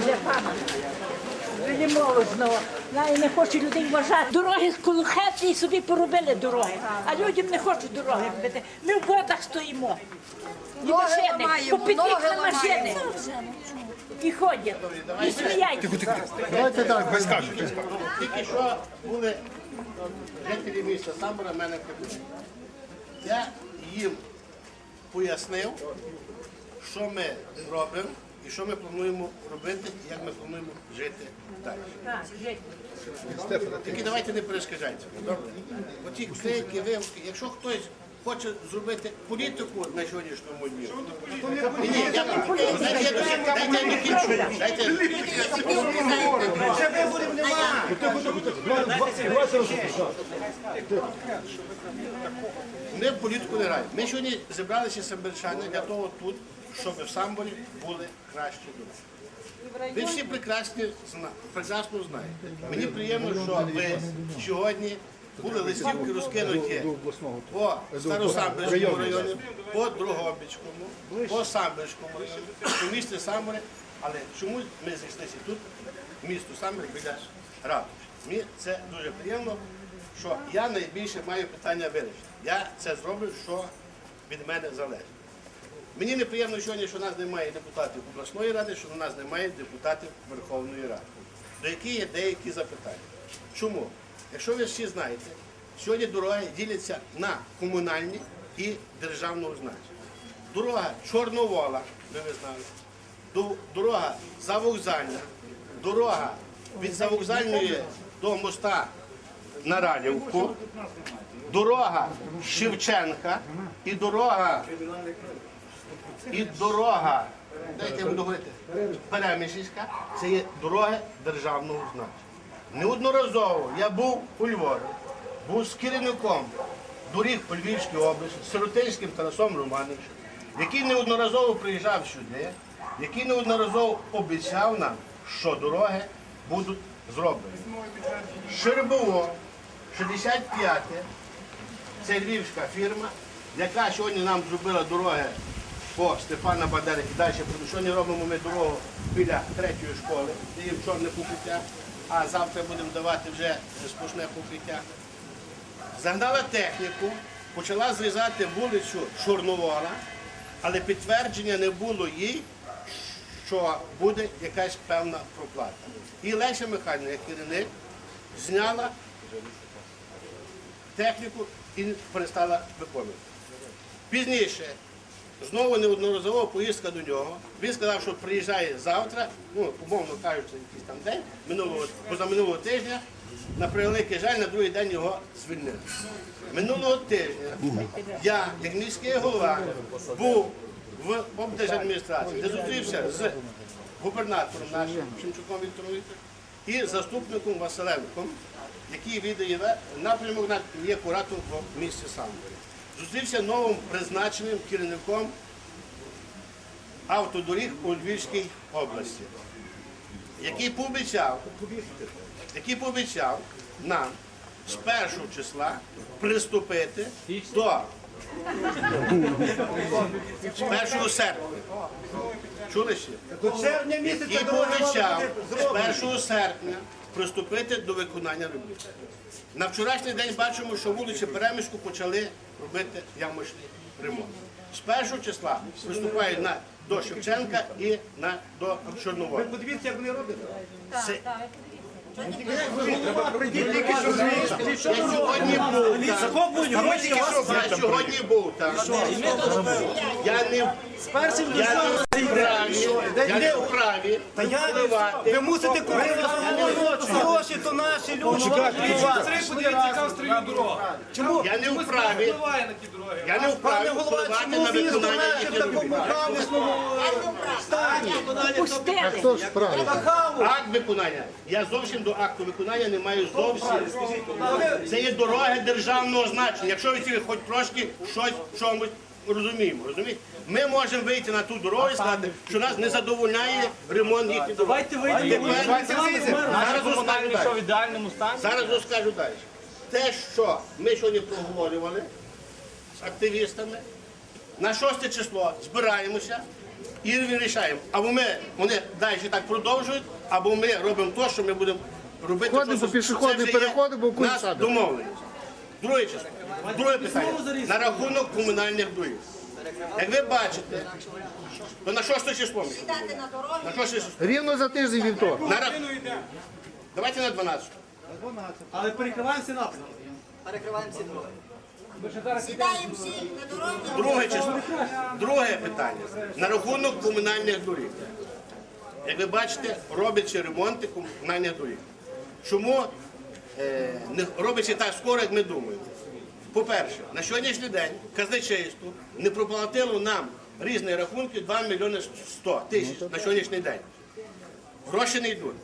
вже пана. Не мову знову. Знає, не хочуть людей вважати. Дороги коло і собі поробили дороги. А людям не хочуть дороги робити. Ми в водах стоїмо. І Ноги машини, ламаємо, по підвікна машини. І ходять, і сміються. Давайте так, без кажуть. Тільки що були жителі міста Самбора мене питали. Я їм пояснив, що ми робимо і що ми плануємо робити, і як ми плануємо жити далі. Тільки давайте не перешкоджайте. Оті крики, вивки, якщо хтось хоче зробити політику на сьогоднішньому дні. Ні, ні, я дайте я докінчу, дайте я докінчу. Дайте я Ми в політику не граємо. Ми сьогодні зібралися самбірчани для того тут, щоб в Самборі були кращі люди. Ви всі прекрасні прекрасно знаєте. Мені приємно, що ви сьогодні були листівки розкинуті по Старосамбірському районі, по Другобицькому, по Самбірському районі, по місті Самборі. Але чому ми зійшлися тут, місто Самбір, біля ратуші? Мені це дуже приємно, що я найбільше маю питання вирішити. Я це зроблю, що від мене залежить. Мені неприємно сьогодні, що нас немає депутатів обласної ради, що нас немає депутатів Верховної Ради. До які є деякі запитання. Чому? Якщо ви всі знаєте, сьогодні дороги діляться на комунальні і державного значення. Дорога Чорновола, ви знали, дорога Завокзальна, дорога від Завокзальної до моста на Радівку, дорога Шевченка і дорога і дорога, дайте я буду говорити, Перемишльська, це є дороги державного значення. Неодноразово я був у Львові, був з керівником доріг по Львівській області, Сиротинським Тарасом Романовичем, який неодноразово приїжджав сюди, який неодноразово обіцяв нам, що дороги будуть зроблені. Шербово, 65 це львівська фірма, яка сьогодні нам зробила дороги по Степана Бадери і далі. Сьогодні робимо ми дорогу біля третьої школи, є чорне покриття, а завтра будемо давати вже сплошне покриття. Загнала техніку, почала зрізати вулицю Чорновола, але підтвердження не було їй, що буде якась певна проплата. І Леся Михайлівна, як керівник, зняла техніку і перестала виконувати. Пізніше, знову неодноразово поїздка до нього. Він сказав, що приїжджає завтра, ну, умовно кажучи, якийсь там день, минулого, позаминулого тижня, на превеликий жаль, на другий день його звільнили. Минулого тижня я, як міський голова, був в облдержадміністрації, де зустрівся з губернатором нашим Шемчуком Віктором і заступником Василенком, який віддає напрямок на є куратором в місті Самборі. Зустрівся новим призначеним керівником автодоріг у Львівській області, який пообіцяв, який пообіцяв нам з першого числа приступити до з 1 серпня. Чули ще? До червня місяця І пообіцяв з 1 серпня приступити до виконання робіт. На вчорашній день бачимо, що вулиці Перемишку почали робити ямочний ремонт. З 1 числа приступають на, до Шевченка і на, до Чорновола. Подивіться, як вони роблять. Це- звідси. Я сьогодні був там. Я сьогодні був там. Я не я не вправі, я не вправі Та я впливати. ви мусите купити гроші, то наші люди. Дорога. Чому? Я не вправі, я не вправі голова, впливати чому на виконання наше в їхніх такому робіт. хаосному стані? Хаос. Акт виконання. Я зовсім до акту виконання не маю зовсім. Це є дороги державного значення. Якщо ви тільки хоч трошки щось в чомусь розуміємо, розумієте? Ми можемо вийти на ту дорогу і сказати, що нас не задовольняє ремонт їхніх дорог. Давайте вийдемо. Зараз розкажу далі. в ідеальному стані. Зараз розкажу далі. Те, що ми сьогодні проговорювали з активістами, на 6 число збираємося і вирішаємо. Або ми вони далі так продовжують, або ми робимо те, що ми будемо робити. Ходимо то, по пішохідній це переходи, бо куль нас садимо. домовленість. Друге число. Друге питання. На рахунок комунальних доріг. Як ви бачите, то на 6 число? На 6 число? Рівно за тиждень вівторок. На рах- Давайте на 12. Але перекриваємо всі напрямки. Перекриваємо всі дороги. На. Друге число. Друге питання. На рахунок комунальних доріг. Як ви бачите, робляться ремонти комунальних доріг. Чому е, не робиться так скоро, як ми думаємо? По-перше, на сьогоднішній день казначейство не проплатило нам різні рахунки 2 мільйони 100 тисяч на сьогоднішній день. Гроші не йдуть.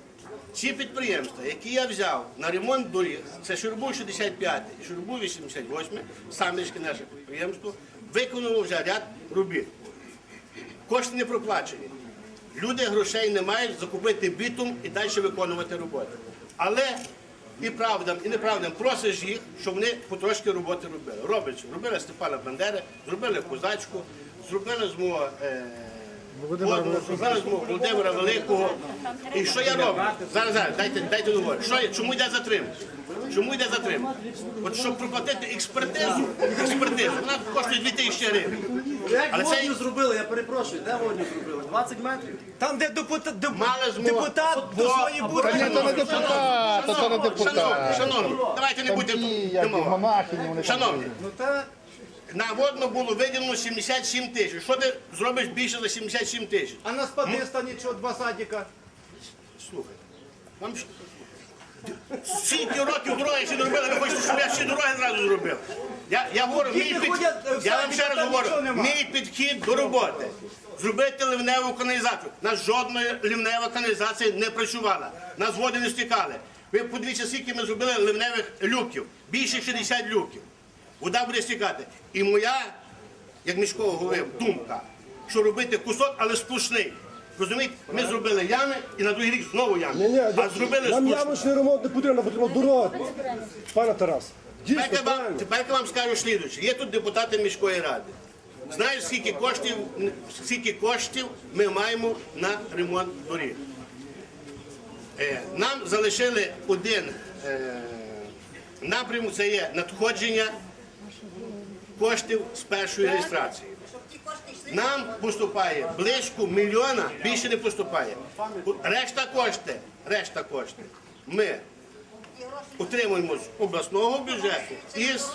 Ці підприємства, які я взяв на ремонт доріг, це Шурбу 65 і Шурбу 88, самішки наше підприємство, виконало вже ряд робіт. Кошти не проплачені. Люди грошей не мають закупити бітум і далі виконувати роботу. Але і правдам, і неправдам просиш їх, щоб вони потрошки роботи робили. Робить, робили Степана Бандери, зробили Козачку, зробили з мого е, зробили з мого Володимира Великого. І що я роблю? Зараз, зараз, дайте, дайте договорю. Що я, чому йде затримка? Чому йде затримка? От щоб проплатити експертизу, експертизу, вона коштує 2 тисячі гривень. Як Але це- водню зробили, я перепрошую, де водню зробили? 20 метрів? Там, де депутат, деп- Мали змогу. депутат до своєї Та ні, то не депутат, то не Шановні, депутат. шановні, давайте не будемо Ті, як і немова. монахині, вони там Шановні, Ну та на водно було виділено 77 тисяч. Що ти зробиш більше за 77 тисяч? А на спадиста нічого, два садика. Слухайте, вам ж стільки років дороги ще не робили, ви хочете, щоб я ще дороги зразу зробив. Я, я говорю, мій під... е, я вам ще раз говорю, мій підхід до роботи. Зробити ливневу каналізацію. У нас жодної ливнева каналізація не працювала. Нас води не стікали. Ви подивіться, скільки ми зробили ливневих люків. Більше 60 люків. Вода буде стікати. І моя, як міського голови, думка, що робити кусок, але сплошний. Розумієте, ми зробили ями і на другий рік знову ями. Ні, ні, а зробили нам явочний ремонт не потрібно, потрібно дорога. Пане Тарас, дійсно Тепер я вам, правильно. тепер я вам скажу слідуюче. Є тут депутати міської ради. Знаєш, скільки коштів, скільки коштів ми маємо на ремонт доріг? Е, нам залишили один е, напрямок, це є надходження коштів з першої реєстрації. Ті кошти йшли. Нам поступає близько мільйона, більше не поступає. Решта кошти, решта кошти ми отримуємо з обласного бюджету і з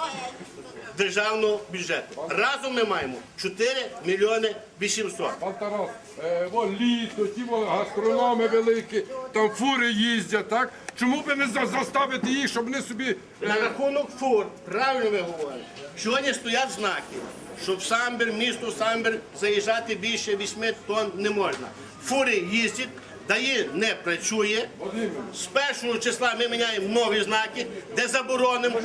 державного бюджету. Разом ми маємо 4 мільйони 800. Пан Тарас, е, во літо, ті во гастрономи великі, там фури їздять, так? Чому би не за- заставити їх, щоб вони собі е, На рахунок фур, правильно ви говорите. Сьогодні стоять знаки, що в Самбір, місто Самбір заїжджати більше 8 тонн не можна. Фури їздять, ДАІ не працює. З першого числа ми міняємо нові знаки, де заборонимо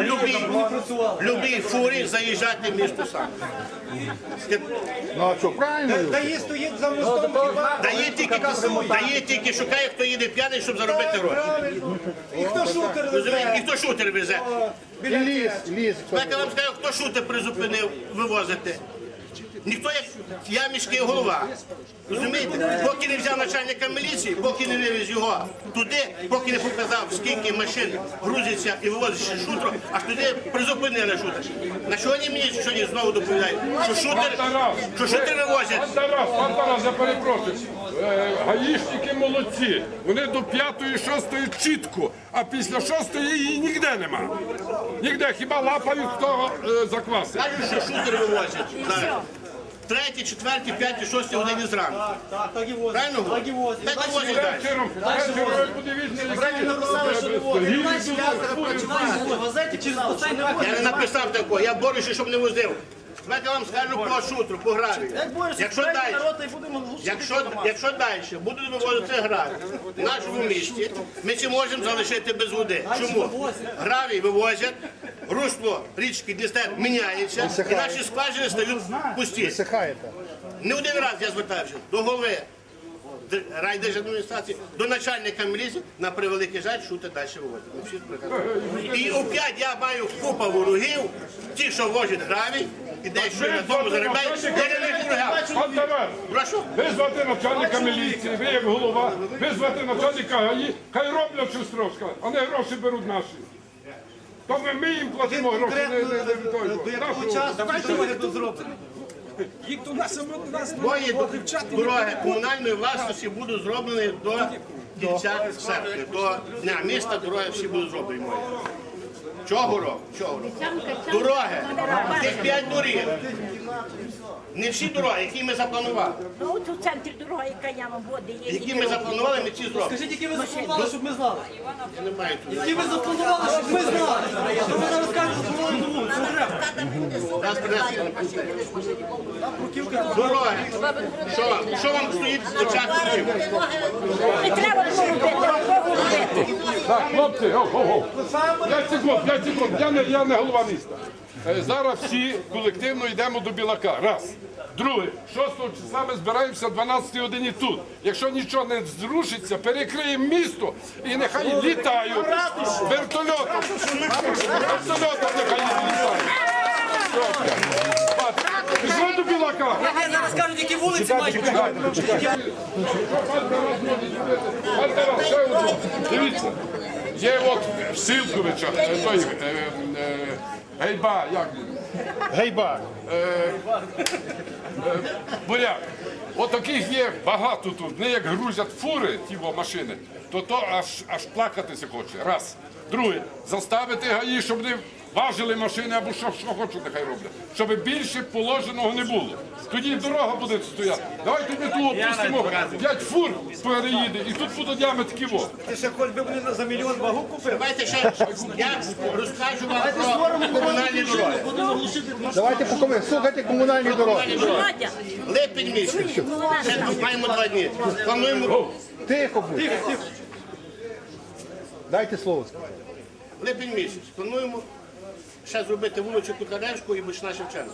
любій, не фурі заїжджати в місто Самбір. Ну а що, правильно? Та стоїть за мостом? Дає тільки, дає тільки шукає, хто їде п'яний, щоб заробити гроші. І хто шутер Розумієте? везе? Ніхто шутер везе. І ліс, ліс. Так я вам скажу, хто шутер призупинив вивозити. Ніхто як я міський голова. Розумієте? Поки не взяв начальника міліції, поки не вивіз його туди, поки не показав, скільки машин грузиться і вивозить ще шутру, аж туди призупинили шутер. На сьогодні мені сьогодні знову доповідають, що шутер, що шутер вивозять. Пан Тарас, пан Тарас, я перепрошую. Е, гаїшники молодці. Вони до п'ятої, шостої чітко, а після шостої її ніде нема. Ніде, хіба лапають хто е, закваси. Кажуть, що шутер вивозять. зараз. Третій, четвертій, п'ятій, шостій годині зранку. так, так і. Правильно? Так і возять. Так і возять далі. Я не написав такого, я борюся, щоб не возив. Тепер я вам скажу по шутру, по гравію. Як борешся, Якщо далі, народ і будемо лучше якщо, якщо далі будуть вивозити гравій в нашому місті, ми це можемо залишити без води. Чому? Гравій вивозять, русло річки Дністер міняється, і наші скважини стають пусті. Висихаєте. Не один раз я звертався до голови д- райдержадміністрації, до начальника міліції, на превеликий жаль, шути далі вивозять. Ну, всі прекрасно. І опять я маю купа ворогів, ті, що возять гравій, і дещо на тому. Пан Прошу. визвати начальника міліції, ви як голова, визвати начальника ГАІ, хай роблять щось трошки, а не гроші беруть наші. То ми, ми їм платимо гроші, не, не, не, не той. До якого Нашого. часу дороги будуть зроблені? Їх до нас, у нас Двоє дороги комунальної власності будуть зроблені до кінця серпня. До дня міста дороги всі будуть зроблені мої. Чого рок? Чого? Дороги. Тих п'ять доріг. Не всі дороги, які ми запланували. Ну, от у центрі дорога, яка яма води є. Які ми запланували, ми ці зробимо. Скажіть, які ви запланували, щоб ми знали? Я не маю тут. Які ви запланували, щоб ми знали? Що ви зараз кажете, запланували до вулиці? Раз принесли, я не пам'ятаю. Дороги. Що, що вам стоїть в очах? Не треба було робити. Так, хлопці, о, о, о. П'ять секунд, п'ять секунд. Я не, я не голова міста. Е, Зараз всі колективно йдемо до Білака. Раз. Друге, 6 числа ми збираємося о 12 годині тут. Якщо нічого не зрушиться, перекриємо місто і нехай літають вертольотом. Вертольотом нехай літають. Пішли до Білака. Зараз кажуть, які вулиці мають. Дивіться, є от в Силковича, е, той е, Гейба, як він? Гейба. Буряк. От таких є багато тут. Не як грузять фури, ті во машини, то то аж, аж плакатися хоче. Раз. Друге, заставити гаї, щоб не важили машини або що, що хочуть, нехай роблять. Щоб більше положеного не було. Тоді дорога буде стояти. Давайте ми тут опустимо 5 фур переїде, і тут будуть ями такі во. Ти ще хоч би вони за мільйон вагу купив? Давайте ще я розкажу вам про комунальні дороги. Давайте покоми. Слухайте комунальні дороги. Липень місяць. Ще маємо два дні. Плануємо Тихо будь. Дайте слово. липень місяць. Плануємо ще зробити вулицю Кутаревську і Бічна Шевченка.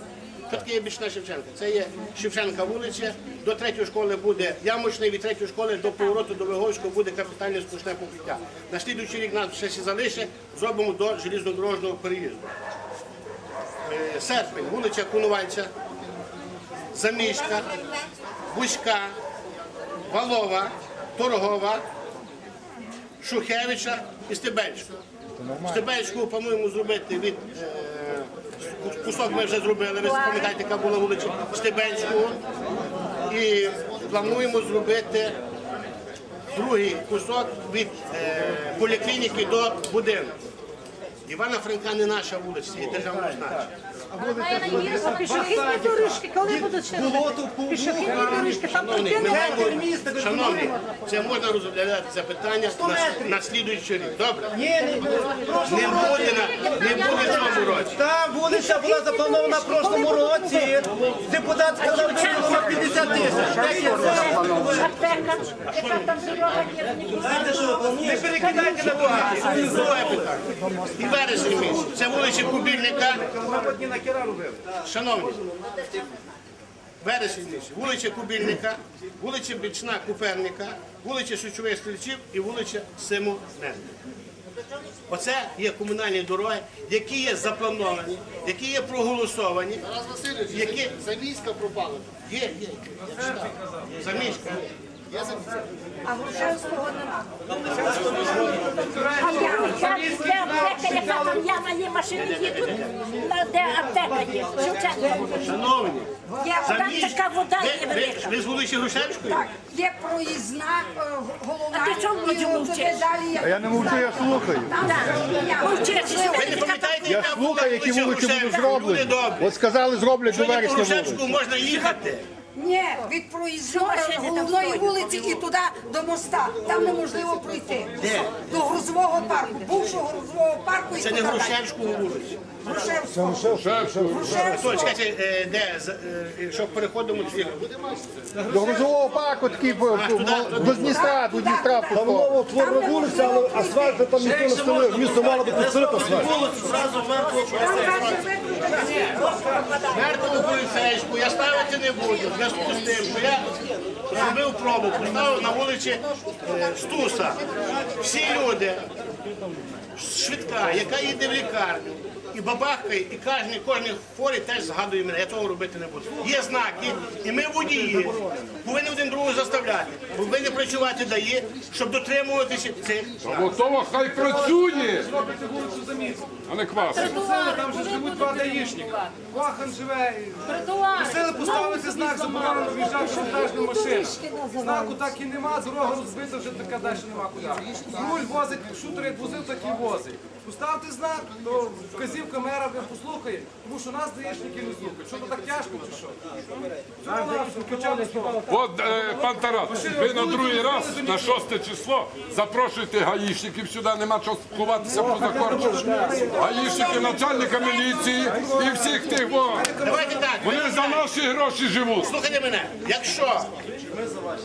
Що таке є Бічна Шевченка? Це є Шевченка вулиця. До третьої школи буде ямочний, від третьої школи до повороту до Виговського буде капітальне сплошне покриття. На слідуючий рік нас ще залише, зробимо до железнодорожнього переїзду. Е, Серпень, вулиця Кунувальця, Заміська, Бузька, Валова, Торгова, Шухевича і Стебельську. Стебельську плануємо зробити від е, кусок ми вже зробили, ви пам'ятаєте, яка була вулиця Стебельського. І плануємо зробити другий кусок від е, поліклініки до будинку. Івана Франка не наша вулиця, є державна значення. А пішохідні доріжки, коли будуть ще робити? Пішохідні доріжки, там Шановний, ми припинили. маємо- Шановні, це можна розглядати це питання на, на слідуючий рік. Добре? Ні, не буде. Не буде на не буде в цьому році. Там вулиця була запланована в прошлому році. Депутат сказав, що на 50 тисяч. Знаєте, що не перекидайте на багато. Друге питання. І вересень місяць. Це вулиця Кубільника. Шановні, вересень місяць. Вулиця Кубільника, вулиця Бічна Куперника, вулиця Сучових Стрільців і вулиця Симу Ненка. Оце є комунальні дороги, які є заплановані, які є проголосовані. Тарас Васильович, Які Заміська пропала. є, є. Заміська. А Грушевського нема. А я, де аптека, яка там яма є, машини їдуть, на- де аптека є, Шевченка. Шановні, Є, Там така вода є велика. ви з вулиці Грушевської? так, є проїзна е, головна. А ти чому і от мовчиш? туди далі А я не мовчу, я слухаю. Мовчи, Ви не пам'ятаєте, Я яка була слухаю, які вулиці будуть? Люди зроблені. добрі. От сказали, зроблять до Сьогодні по вересня Грушевську вулицю. можна їхати. Ні, від проїзної головної вулиці і туди до моста. Там неможливо пройти. До грузового парку, бувшого грузового парку і Це не туди далі. Грушевську вулицю. Грушевського. Грушевського. Чекайте, е, де, з- е, щоб переходимо дві. До грузового парку такий туди. до Дністра, до Дністра Там пусто. нова утворена вулиця, але асфальт там ніхто не встановив. Місто мало би підсилити асфальт. Мертву поліцейську я ставити не буду. В зв'язку з тим, що я зробив пробу, поставив на вулиці е, Стуса. Всі люди, швидка, яка їде в лікарню, і бабахкає, і кожен, кожен форі теж згадує мене. Я того робити не буду. Є знаки, і ми водії повинні один другого заставляти. Повинні працювати дає, щоб дотримуватися цих. Готово, хай працює, а не квас. Там же живуть два даїшника. Вахан живе. Просили поставити знак заборонено в'їжджати вантажна машина. Знаку так і нема, дорога розбита, вже така далі нема куди. Руль возить, шутер як возив, так і возить. Поставте знак, то вказівка мера ви послухає, тому що нас даїшники не слухають. Що то так тяжко чи що? От, е, пан Тарас, ви на другий раз, на шосте число, запрошуйте гаїшників сюди, нема чого ховатися поза корчем. Гаїшники, начальника міліції і всіх тих, Давайте так. вони за наші гроші живуть. Слухайте мене, якщо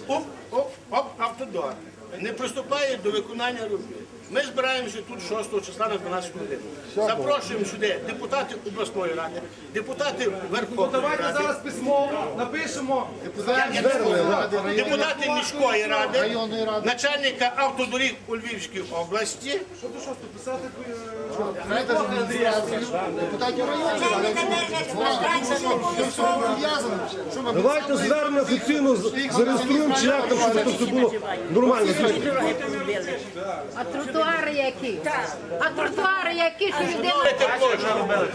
оп, оп, оп, автодор не приступає до виконання робіт, ми збираємося тут 6 числа на 12 годину. Запрошуємо сюди депутатів обласної ради, депутатів Верховної Давайте Ради, зараз письмово напишемо. депутати міської ради, начальника автодоріг у Львівській області. Що то що писати? Давайте звернення офіційно зареєструємо, чи як там, щоб це все було нормально. Дороги поробили. А тротуари які? А тротуари які, що людина.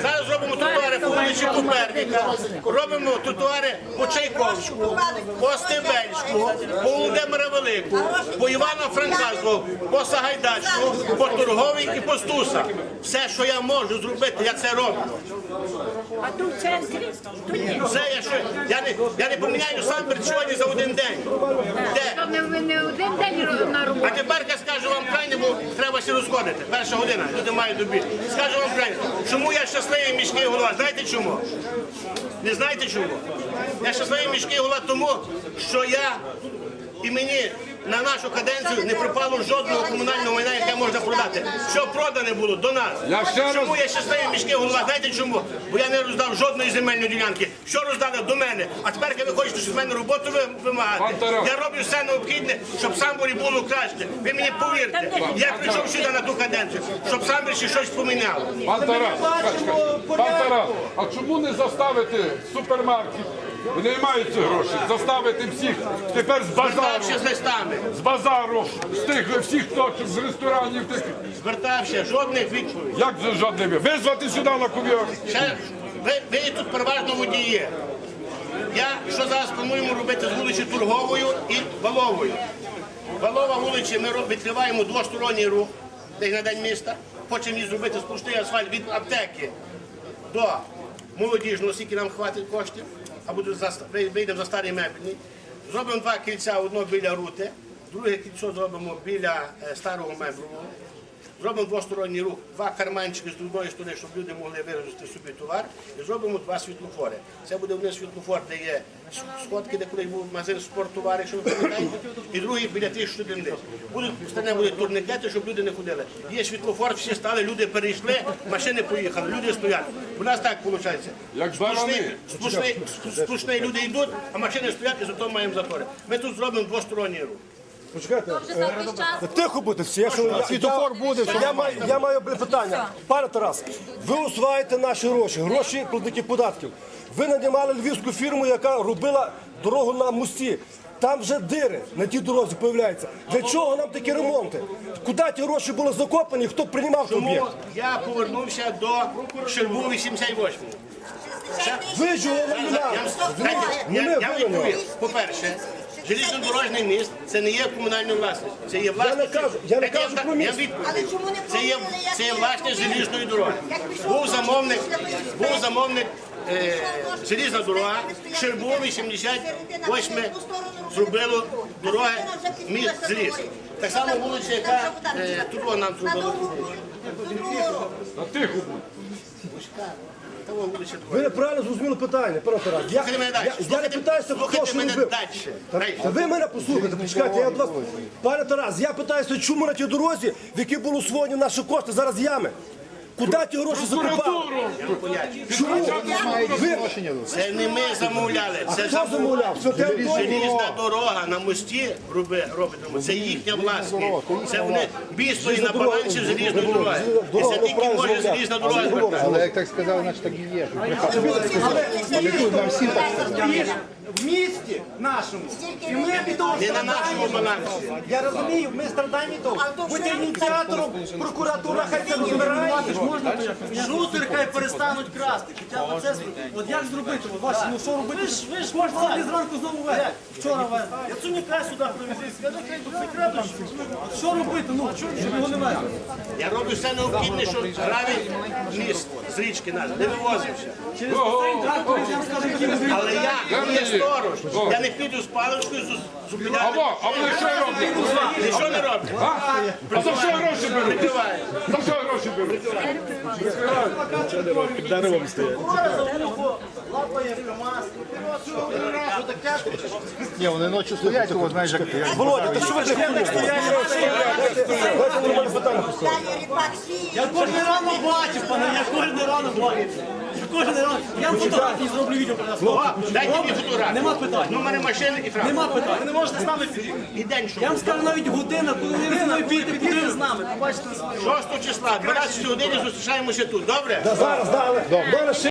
Зараз робимо тротуари по вулиці Куперника, робимо тротуари по Чайковську, по Стебельську, по Володимира Великого, по Івана Франка, знову, по Сагайдачну, по Торговій і по Стуса. Все, що я можу зробити, я це роблю. А тут в центрі, тут ні. Все, я, що, я, не, я не поміняю сам сьогодні за один день. Де? то не, не один день на А тепер я скажу вам крайне, бо треба ще розходити. Перша година, люди мають добі. Скажу вам крайне, чому я щасливий міський голова? Знаєте чому? Не знаєте чому? Я щасливий міський голова тому, що я і мені на нашу каденцію не припало жодного комунального майна, яке можна продати. Що продане було до нас. Я ще раз- Чому я щасливий міський голова? Знаєте чому? Бо я не роздав жодної земельної ділянки. Що роздали до мене? А тепер ви хочете, щоб з мене роботу ви- вимагати. Пан Тарас. Я роблю все необхідне, щоб самборі було краще. Ви мені повірте. Я прийшов сюди на ту каденцію, щоб самборі ще щось поміняло. Пан Тарас, пан Тарас, а чому не заставити супермаркет? Вони мають ці гроші. Заставити всіх тепер з базару, Звертався з листами, з базару, з тих всіх точок, з ресторанів тих. звертався, жодних відповідей. Як же жодними? Визвати сюди на. Ще ви, ви тут переважно водії. Я що зараз плануємо робити з вулиці Торговою і Валовою. Валова вулиці ми відкриваємо двосторонній рух, десь на день міста. Хочемо її зробити сплошний асфальт від аптеки до молодіжного, скільки нам хватить коштів, а буде вийдемо за старі меблі. Зробимо два кільця, одно біля рути, друге кільцо зробимо біля е, старого меблевого. Зробимо двосторонній рух, два карманчики з одної сторони, щоб люди могли вивезти собі товар, і зробимо два світлофори. Це буде один світлофор, де є сходки, де колись був магазин спорттовар, якщо ви пам'ятаєте, і другий біля тих щоденних. Будуть стане будуть турникети, щоб люди не ходили. Є світлофор, всі стали, люди перейшли, машини поїхали, люди стоять. У нас так виходить. Як сплошний люди йдуть, а машини стоять і зато маємо затори. Ми тут зробимо двосторонній рух. Почекайте, е, тихо будьте всі. Якщо я, світофор буде, я, маю, я маю питання. Пане Тарас, ви усваєте наші гроші, гроші платників податків. Ви надімали львівську фірму, яка робила дорогу на мості. Там вже дири на тій дорозі з'являються. Для чого нам такі ремонти? Куди ті гроші були закопані? Хто приймав той Тому об'єкт? я повернувся до Щербу 88. Ви ж його Я, виявляли. я, Не я, я відповів. По-перше, железнодорожний міст це не є комунальна власність. Це є власність. кажу- я не кажу про міст. Але чому не Це є, як це є власність желізної дороги. Був замовник, був замовник е, желізна дорога. Щербу 88 зробило дороги міст зліз. Так само вулиця, яка е, тут нам зробила. На тихо будь. Ви неправильно зрозуміли питання, пане Тарас. Я, Слухайте мене я, далі. я не Слухайте- питаюся, хто слухайте що мене робив. далі. Та, ви мене послухайте, почекайте, я від вас. Пане Тарас, я питаюся, чому на тій дорозі, в якій були усвоєні наші кошти, зараз ями? Куди ті гроші закупали? Чому? Це не ми замовляли, це Хто замовляв? Це те Желізна дорога на мості роби- робимо. Це їхня власність. Це вони бістої на балансі залізної дороги. І це тільки може залізна дорога звертати. Але як так сказали, значить так і є. Але нам всім так сказали. Місті нашому. І ми від того Не на нашому балансі. Я розумію, ми страдаємо від того. Будьте ініціатором, прокуратура хай це розбирає. Шутер хай перестануть красти. Хоча б це от як зробити? От, Вася, ну що робити? Ви ж ви ж кожного зранку знову везете. Вчора везете. Я цю цуніка сюди привезли. Скажи, хай тут. От що робити? Ну щоб його не везли. Я роблю все необхідне, щоб гравій міст з річки наш не вивозився. Через цей трактор я вам скажу, які ви Але я є сторож. Я не піду з паличкою зу- зупиняти. Або, а вони що роблять? Нічого не роблять. А за що гроші беруть? За що гроші беруть? Лапає КамАЗ. Що таке? Ні, вони ночі стоять, того знаєш, як Володя, та що ви для Давайте нормальне питання. Я кожен ранок бачив, пане, я кожен ранок бачив. Я кожен раз. Я фотографії зроблю відео про нас. Дайте мені фотографію. Нема питань. Номери мене машини і треба. Нема питань. Ви не можете з нами піти. І день, що Я вам скажу навіть година, коли ви зі мною підете, підете з нами. Побачите. 6 числа, 12 години зустрічаємося тут. Добре? Зараз, зараз, зараз.